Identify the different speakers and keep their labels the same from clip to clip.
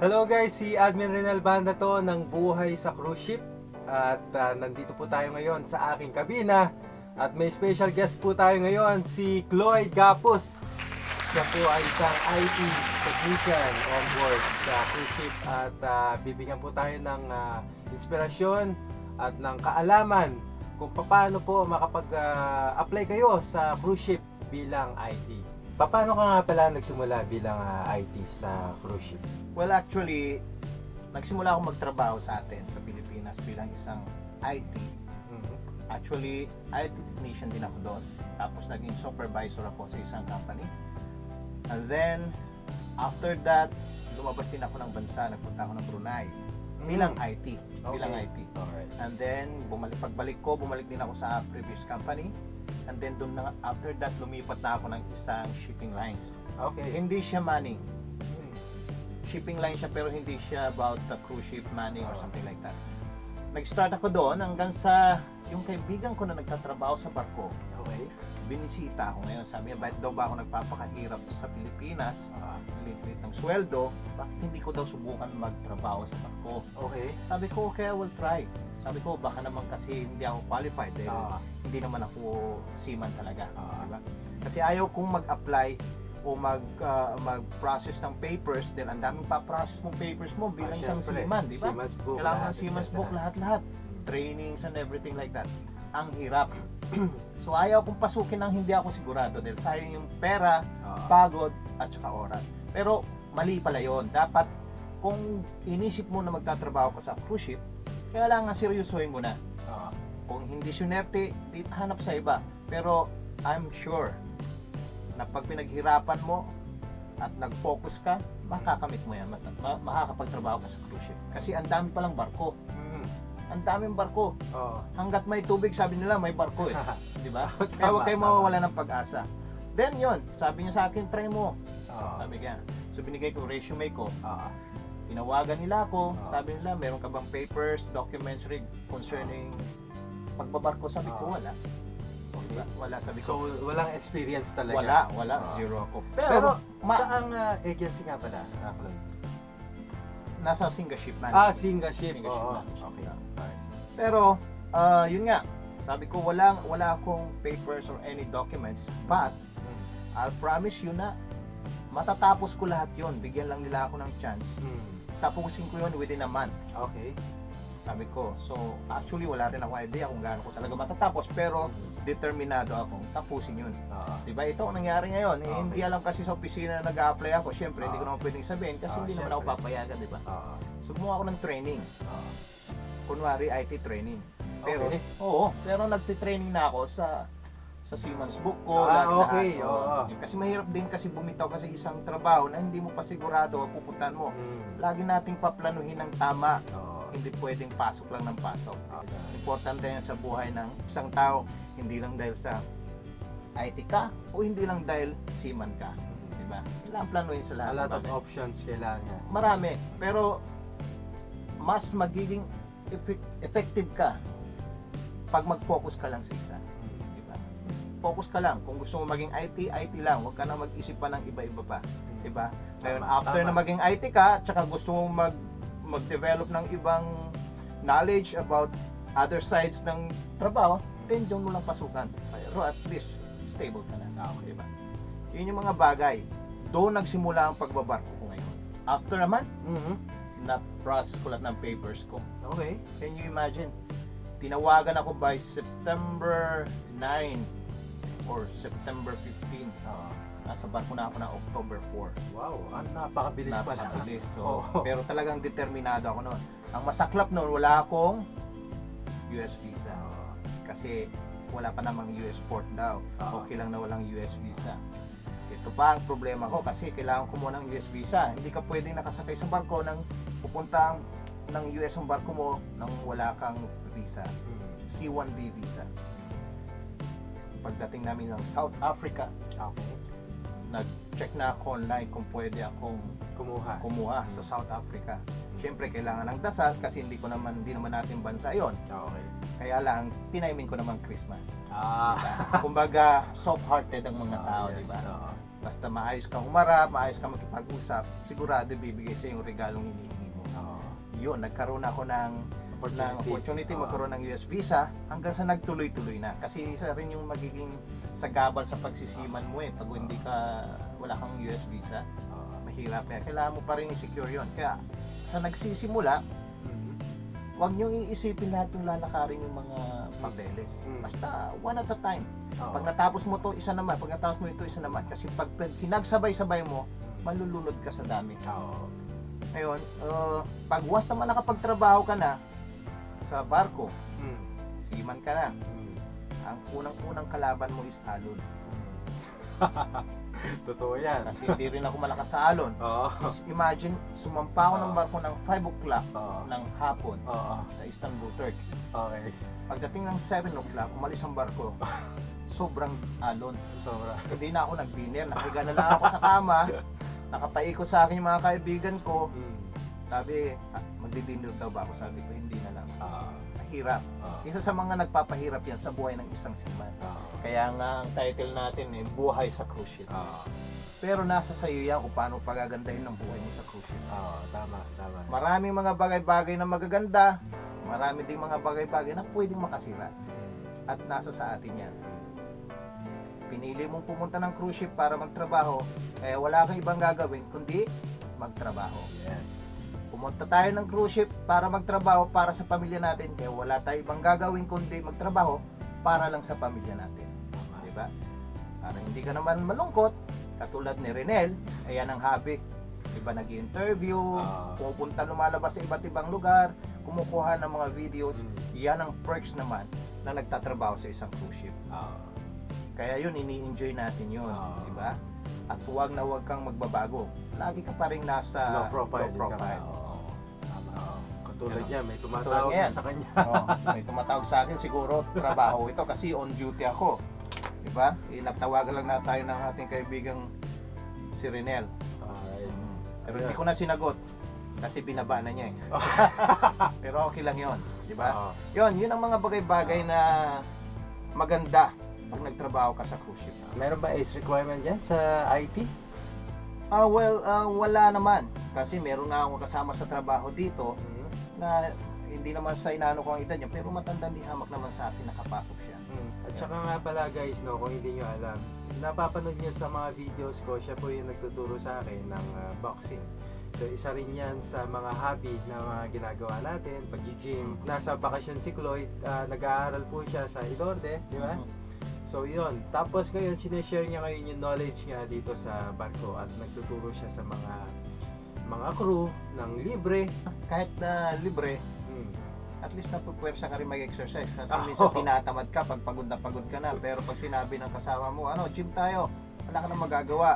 Speaker 1: Hello guys, si Admin Renal Banda to ng Buhay sa Cruise Ship at ah, nandito po tayo ngayon sa aking kabina at may special guest po tayo ngayon si Cloyd Gapos. Siya po ay isang IT technician on board sa cruise ship at ah, bibigyan po tayo ng ah, inspirasyon at ng kaalaman kung paano po makapag-apply kayo sa cruise ship bilang IT. Paano ka nga pala nagsimula bilang ah, IT sa cruise ship?
Speaker 2: Well, actually, nagsimula ako magtrabaho sa atin sa Pilipinas bilang isang IT.
Speaker 1: Mhm.
Speaker 2: Actually, IT technician din ako doon. Tapos naging supervisor ako sa isang company. And then, after that, lumabas din ako ng bansa. Nagpunta ako ng Brunei. Bilang IT. Bilang
Speaker 1: Okay.
Speaker 2: IT.
Speaker 1: Alright.
Speaker 2: And then, bumalik, pagbalik ko, bumalik din ako sa previous company. And then, doon na, after that, lumipat na ako ng isang shipping lines.
Speaker 1: Okay.
Speaker 2: Hindi siya manning.
Speaker 1: Hmm.
Speaker 2: shipping line siya pero hindi siya about the cruise ship manning or something like that. Nag-start ako doon hanggang sa yung kaibigan ko na nagtatrabaho sa barko,
Speaker 1: Okay.
Speaker 2: binisita ako ngayon. Sabi niya, bakit daw ba ako nagpapakahirap sa Pilipinas?
Speaker 1: Ah,
Speaker 2: Lilit ng sweldo, bakit hindi ko daw subukan magtrabaho sa barko?
Speaker 1: okay.
Speaker 2: Sabi ko, okay, I will try. Sabi ko, baka naman kasi hindi ako qualified dahil
Speaker 1: Ah,
Speaker 2: hindi naman ako seaman talaga.
Speaker 1: Ah.
Speaker 2: Diba? Kasi ayaw kong mag-apply o mag ah, mag-process ng papers dahil ang daming pa-process mong papers mo bilang
Speaker 1: ah,
Speaker 2: isang seaman, di ba? Kailangan ng seaman's book lahat-lahat. Trainings and everything like that. Ang hirap. so ayaw kong pasukin ng hindi ako sigurado dahil sayang yung pera,
Speaker 1: Ah,
Speaker 2: pagod, at saka oras. Pero mali pala yon. Dapat kung inisip mo na magtatrabaho ka sa cruise ship, kailangan seryosohin mo na.
Speaker 1: ah,
Speaker 2: Kung hindi sunerte, hanap sa iba. Pero I'm sure na pag pinaghirapan mo at nag-focus ka, makakamit mo yan. Ma- makakapagtrabaho ka sa cruise ship. Kasi ang dami palang barko.
Speaker 1: mm,
Speaker 2: Ang daming barko.
Speaker 1: oh.
Speaker 2: Hanggat may tubig, sabi nila, may barko eh. Di ba? Kaya huwag kayo
Speaker 1: tama.
Speaker 2: mawawala ng pag-asa. Then yon sabi niya sa akin, try mo.
Speaker 1: Ah,
Speaker 2: Sabi niya. So binigay ko resume ko.
Speaker 1: ah,
Speaker 2: Tinawagan nila ako.
Speaker 1: Ah.
Speaker 2: Sabi nila, meron ka bang papers, documents reg- concerning pagbabarko? Sabi ko,
Speaker 1: Ah.
Speaker 2: wala. Wala, wala sabi
Speaker 1: So, walang experience talaga.
Speaker 2: Wala, wala,
Speaker 1: Ah.
Speaker 2: zero ako.
Speaker 1: Pero,
Speaker 2: Pero, ma-
Speaker 1: saang ah, agency nga pala? Ah, Claude?
Speaker 2: nasa single ship
Speaker 1: ah
Speaker 2: management.
Speaker 1: Singa Ship.
Speaker 2: Singa Ship Management.
Speaker 1: okay. Alright.
Speaker 2: Pero, ah, yun nga, sabi ko, wala, wala akong papers or any documents, but,
Speaker 1: Mm,
Speaker 2: I'll promise you na, matatapos ko lahat yon Bigyan lang nila ako ng chance.
Speaker 1: mm,
Speaker 2: Tapusin ko yon within a month.
Speaker 1: Okay.
Speaker 2: Sabi ko. So, actually, wala rin ako idea kung gaano ko talaga matatapos. Pero, determinado akong tapusin yun.
Speaker 1: Ah,
Speaker 2: Diba? Ito ang nangyari ngayon. Eh,
Speaker 1: Okay.
Speaker 2: Hindi alam kasi sa opisina na nag-a-apply ako. Siyempre, hindi ko
Speaker 1: Ah.
Speaker 2: naman pwedeng sabihin kasi
Speaker 1: Ah,
Speaker 2: hindi naman ako papayagan, di ba?
Speaker 1: ah,
Speaker 2: So, gumawa ako ng training.
Speaker 1: ah.
Speaker 2: Kunwari, IT training. Pero,
Speaker 1: Okay.
Speaker 2: oo. Pero nagtitraining na ako sa sa Siemens book ko.
Speaker 1: Ah,
Speaker 2: lahat-lahat.
Speaker 1: okay,
Speaker 2: Oo.
Speaker 1: oo.
Speaker 2: Kasi mahirap din kasi bumitaw ka sa isang trabaho na hindi mo pa sigurado pupuntahan mo.
Speaker 1: Mm,
Speaker 2: Lagi nating paplanuhin ng tama.
Speaker 1: oo.
Speaker 2: Hindi pwedeng pasok lang ng pasok.
Speaker 1: Ah,
Speaker 2: Importante yan sa buhay ng isang tao, hindi lang dahil sa IT ka o hindi lang dahil seaman ka. Di ba? Kailangan planuhin sa
Speaker 1: A
Speaker 2: lahat.
Speaker 1: lot
Speaker 2: ng
Speaker 1: of options kailangan.
Speaker 2: Marami. Pero mas magiging effect- effective ka pag mag-focus ka lang sa isa. Focus ka lang. Kung gusto mo maging IT, IT lang. Huwag ka na mag-isip pa ng iba-iba pa. Di ba? Ngayon, after na maging IT ka, tsaka gusto mo mag mag-develop ng ibang knowledge about other sides ng trabaho, then doon mo lang pasukan. Pero at least, stable ka na.
Speaker 1: Ah,
Speaker 2: Di ba? Yun yung mga bagay. Doon nagsimula ang pagbabarko ko ngayon. After naman,
Speaker 1: Mhm.
Speaker 2: na-process ko lahat ng papers ko.
Speaker 1: Okay.
Speaker 2: Can you imagine? Tinawagan ako by September 9 or September 15.
Speaker 1: Ah,
Speaker 2: Nasa barko na ako na October 4.
Speaker 1: wow, ang napakabilis pala.
Speaker 2: Napakabilis. So,
Speaker 1: Oo.
Speaker 2: Pero talagang determinado ako noon. Ang masaklap noon, wala akong US visa.
Speaker 1: Ah,
Speaker 2: Kasi wala pa namang US port daw.
Speaker 1: Ah.
Speaker 2: Okay lang na walang US visa. Ito pa ang problema ko kasi kailangan ko muna ng US visa. Hindi ka pwedeng nakasakay sa barko nang pupunta ang- ng US ang barko mo nang wala kang visa.
Speaker 1: mm,
Speaker 2: C1B visa. Pagdating namin ng South Africa,
Speaker 1: Okay.
Speaker 2: Nag-check na ako online kung pwede akong
Speaker 1: Kumuha.
Speaker 2: kumuha sa South Africa. Siyempre, kailangan ng dasal kasi hindi ko naman, hindi naman natin bansa yon.
Speaker 1: Okay.
Speaker 2: Kaya lang, tiniming ko naman Christmas.
Speaker 1: Ah.
Speaker 2: Kumbaga, soft-hearted ang mga tao,
Speaker 1: yes,
Speaker 2: di ba?
Speaker 1: oo.
Speaker 2: Basta maayos kang humarap, maayos kang makipag-usap, sigurado bibigay sa yung regalong hinihingi mo.
Speaker 1: Oo.
Speaker 2: Yun, nagkaroon ako ng ng opportunity
Speaker 1: Oo.
Speaker 2: magkaroon ng US visa hanggang sa nagtuloy-tuloy na. Kasi isa rin yung magiging sagabal sa pagsisiman mo eh. Pag hindi ka, wala kang US visa,
Speaker 1: Oo.
Speaker 2: mahirap yan. Kailangan mo pa rin i-secure yun. Kaya sa nagsisimula, huwag nyo iisipin lahat yung lalakarin yung mga papeles.
Speaker 1: Mm.
Speaker 2: Basta one at a time. Pag natapos mo to isa naman, pag natapos mo ito isa naman. Kasi pag pinagsabay-sabay mo, malulunod ka sa dami.
Speaker 1: Oo.
Speaker 2: Ngayon, uh, pag once naman nakapagtrabaho ka na sa barko,
Speaker 1: Mm.
Speaker 2: seaman ka na,
Speaker 1: Mm.
Speaker 2: ang unang-unang kalaban mo is alon.
Speaker 1: Totoo yan.
Speaker 2: Kasi hindi rin ako malakas sa alon.
Speaker 1: Oo.
Speaker 2: Just imagine, sumampa ako ng
Speaker 1: Oo.
Speaker 2: barko ng 5 o'clock
Speaker 1: Oo.
Speaker 2: ng hapon
Speaker 1: Oo.
Speaker 2: sa Istanbul, Turkey.
Speaker 1: Okay.
Speaker 2: Pagdating ng 7 o'clock, umalis ang barko, sobrang alon.
Speaker 1: Sobra.
Speaker 2: Hindi na ako nag-dinner, nakahiga na lang ako sa kama, nakapaikot sa akin yung mga kaibigan ko.
Speaker 1: Mm.
Speaker 2: Sabi, ah, magdi-dinner daw ba ako? Sabi ko, hindi na lang.
Speaker 1: Ah.
Speaker 2: Mahirap.
Speaker 1: Ah.
Speaker 2: Isa sa mga nagpapahirap yan sa buhay ng isang seaman.
Speaker 1: Ah.
Speaker 2: Kaya nga ang title natin eh, Buhay sa Cruise Ship.
Speaker 1: Ah.
Speaker 2: Pero nasa sa iyo yan kung paano pagagandahin ng buhay mo sa cruise ship.
Speaker 1: Ah. Tama. Tama.
Speaker 2: Maraming mga bagay-bagay na magaganda, marami ding mga bagay-bagay na pwedeng makasira. At nasa sa atin yan. Pinili mong pumunta ng cruise ship para magtrabaho, kaya wala kang ibang gagawin kundi magtrabaho.
Speaker 1: Yes.
Speaker 2: Pumunta tayo ng cruise ship para magtrabaho para sa pamilya natin, kaya wala tayo ibang gagawin kundi magtrabaho para lang sa pamilya natin. Di ba? Para hindi ka naman malungkot, katulad ni Renel, ayan ang hobby. Diba nag-interview,
Speaker 1: Ah.
Speaker 2: pupunta lumalabas sa iba't ibang lugar, kumukuha ng mga videos.
Speaker 1: Mm.
Speaker 2: Yan ang perks naman na nagtatrabaho sa isang cruise ship.
Speaker 1: Ah.
Speaker 2: Kaya yun, ini-enjoy natin yun.
Speaker 1: Ah.
Speaker 2: Di ba? At huwag na huwag kang magbabago. Lagi ka pa rin nasa
Speaker 1: low profile.
Speaker 2: low profile.
Speaker 1: ka.
Speaker 2: Ano?
Speaker 1: niya, may tumatawag
Speaker 2: yan.
Speaker 1: na sa kanya.
Speaker 2: oh, may tumatawag sa akin siguro trabaho ito kasi on duty ako. 'Di ba? Inatawagan lang na tayo ng ating kaibigang si Renel.
Speaker 1: Ay.
Speaker 2: Pero hindi ko na sinagot kasi binaba na niya eh. Pero okay lang 'yon, 'di ba?
Speaker 1: Oo.
Speaker 2: 'Yon, 'yun ang mga bagay-bagay na maganda pag nagtrabaho ka sa cruise ship.
Speaker 1: Meron ba age requirement dyan sa IT?
Speaker 2: Ah, well, ah, wala naman kasi meron nga akong kasama sa trabaho dito
Speaker 1: Mm.
Speaker 2: Na hindi naman sa inano ko ang edad niya pero matandang di hamak naman sa atin nakapasok siya.
Speaker 1: Mm. At saka nga pala guys, no, kung hindi nyo alam, napapanood nyo sa mga videos ko, siya po yung nagtuturo sa akin ng ah, boxing. So isa rin yan sa mga hobby na mga ginagawa natin, pag-gym. Nasa bakasyon si Cloyd, ah, nag-aaral po siya sa Ilorde, di ba? So yun, tapos ngayon sineshare niya ngayon yung knowledge niya dito sa barko at nagtuturo siya sa mga mga crew ng libre.
Speaker 2: Kahit na libre,
Speaker 1: Mm.
Speaker 2: at least napupwersa ka rin mag-exercise kasi
Speaker 1: Oo.
Speaker 2: minsan tinatamad ka pag pagod na pagod ka na pero pag sinabi ng kasama mo ano gym tayo wala ka na magagawa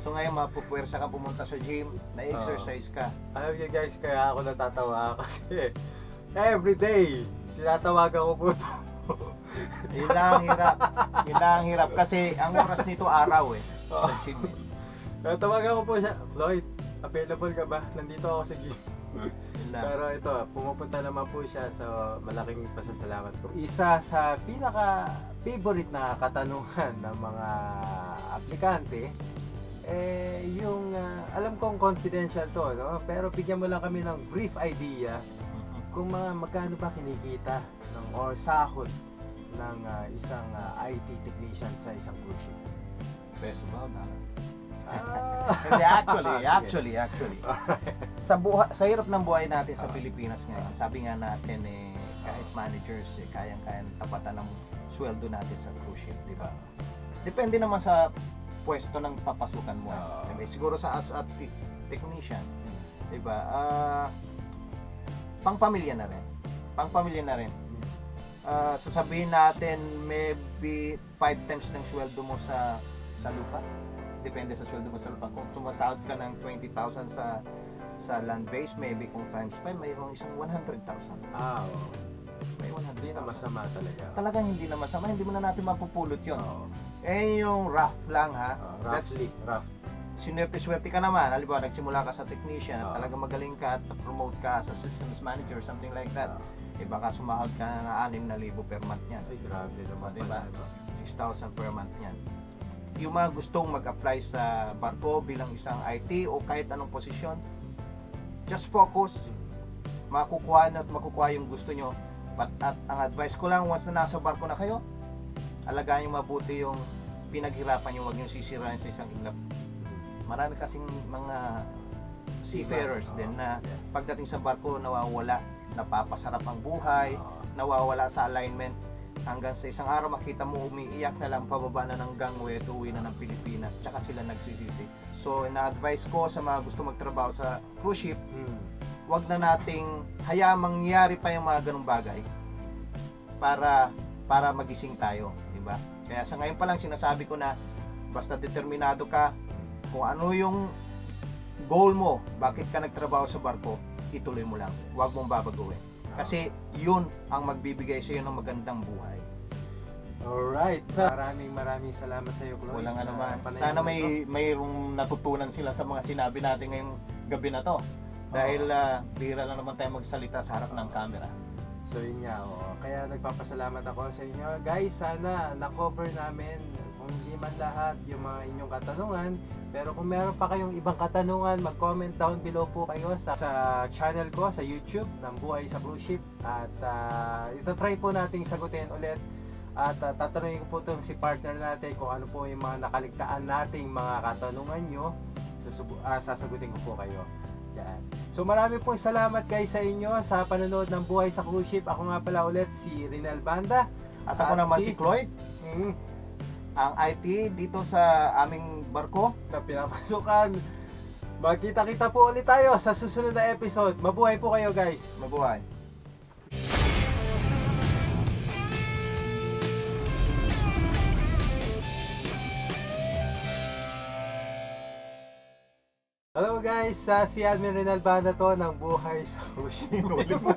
Speaker 2: so ngayon mapupwersa ka pumunta sa gym na exercise ka
Speaker 1: Alam niyo guys, kaya ako natatawa kasi every day tinatawagan ko po ito.
Speaker 2: yun lang ang hirap yun lang ang hirap kasi ang oras nito araw eh sa gym eh.
Speaker 1: Natawagan ko po siya, Lloyd, available ka ba? Nandito ako sa gym. Pero ito, pumupunta naman po siya so malaking pasasalamat ko. Isa sa pinaka favorite na katanungan ng mga aplikante eh yung ah, alam kong confidential to no pero bigyan mo lang kami ng brief idea kung mga magkano ba kinikita ng or sahod ng ah, isang ah, IT technician sa isang cruise ship.
Speaker 2: Peso ba na. Hindi actually actually actually. Sa buha, sa hirap ng buhay natin sa Pilipinas ngayon sabi nga natin eh kahit managers eh kayang-kayang tapatan ng sweldo natin sa cruise ship di ba? Depende naman sa pwesto ng papasukan mo.
Speaker 1: Oo.
Speaker 2: Diba? siguro sa as a te- technician di ba? Ah, pang pamilya na rin. Pang pamilya na rin. Ah, sasabihin natin maybe 5 times ng sweldo mo sa sa lupa depende sa sweldo mo sa lupa kung tumasahod ka ng 20,000 sa sa land base maybe kung times 5 mayroong isang 100,000
Speaker 1: Ah, oo.
Speaker 2: may 100,000.
Speaker 1: Hindi na masama talaga.
Speaker 2: Talagang hindi na masama, hindi mo na natin mapupulot yun.
Speaker 1: Oo.
Speaker 2: Eh yung rough lang ha. That's
Speaker 1: roughly, rough.
Speaker 2: sinwerte-swerte ka naman. Halimbawa, nagsimula ka sa technician
Speaker 1: Oo.
Speaker 2: at talagang magaling ka at promote ka sa systems manager, something like that. Eh baka sumahod ka na na 6,000 per month yan.
Speaker 1: Ay, grabe naman
Speaker 2: Diba?
Speaker 1: pala, no?
Speaker 2: 6,000 per month yan. Yung mga gustong mag-apply sa barko bilang isang IT o kahit anong posisyon, just focus, makukuha na at makukuha yung gusto nyo. At, at ang advice ko lang, once na nasa barko na kayo, alagaan nyo mabuti yung pinaghirapan nyo, huwag nyo sisirain sa isang iglap. Marami kasing mga seafarers din na
Speaker 1: yeah.
Speaker 2: pagdating sa barko nawawala, napapasarap ang buhay,
Speaker 1: Oo.
Speaker 2: nawawala sa alignment hanggang sa isang araw makita mo umiiyak na lang pababa na ng gangway at uwi na ng Pilipinas. Tsaka sila nagsisisi. So na-advise ko sa mga gusto magtrabaho sa cruise ship
Speaker 1: Hmm.
Speaker 2: wag na nating hayaang mangyari pa yung mga ganong bagay para para magising tayo di ba? Kaya sa ngayon pa lang sinasabi ko na basta determinado ka kung ano yung goal mo bakit ka nagtrabaho sa barko ituloy mo lang. Wag mong babaguhin kasi yun ang magbibigay sa iyo ng magandang buhay.
Speaker 1: Alright. Maraming maraming salamat sa iyo, Chloe.
Speaker 2: Walang
Speaker 1: sa
Speaker 2: man.
Speaker 1: panayam
Speaker 2: Sana
Speaker 1: na
Speaker 2: may
Speaker 1: ito.
Speaker 2: mayroong natutunan sila sa mga sinabi natin ngayong gabi na to. Dahil ah, bira lang naman tayo magsalita sa harap ng camera.
Speaker 1: So yun nga, oo. Kaya nagpapasalamat ako sa inyo. Guys, sana na-cover namin kung hindi man lahat yung mga inyong katanungan. Pero kung meron pa kayong ibang katanungan, mag-comment down below po kayo sa, sa channel ko sa YouTube ng Buhay sa Cruise Ship. At uh, ito-try po nating sagutin ulit. At uh, tatanungin ko po itong si partner natin kung ano po yung mga nakaligtaan nating mga katanungan nyo. Susubu- ah, sasagutin ko po kayo. Yan. So marami pong salamat guys sa inyo sa panonood ng Buhay sa Cruise Ship. Ako nga pala ulit si Rinel Banda.
Speaker 2: At ako
Speaker 1: At
Speaker 2: naman
Speaker 1: si-
Speaker 2: si Cloyd,
Speaker 1: Mm,
Speaker 2: ang IT dito sa aming barko.
Speaker 1: na pinapasukan. Magkita-kita po ulit tayo sa susunod na episode. Mabuhay po kayo guys.
Speaker 2: Mabuhay.
Speaker 1: Hello guys, sa si Admin Rinal Banda to ng Buhay sa Ship.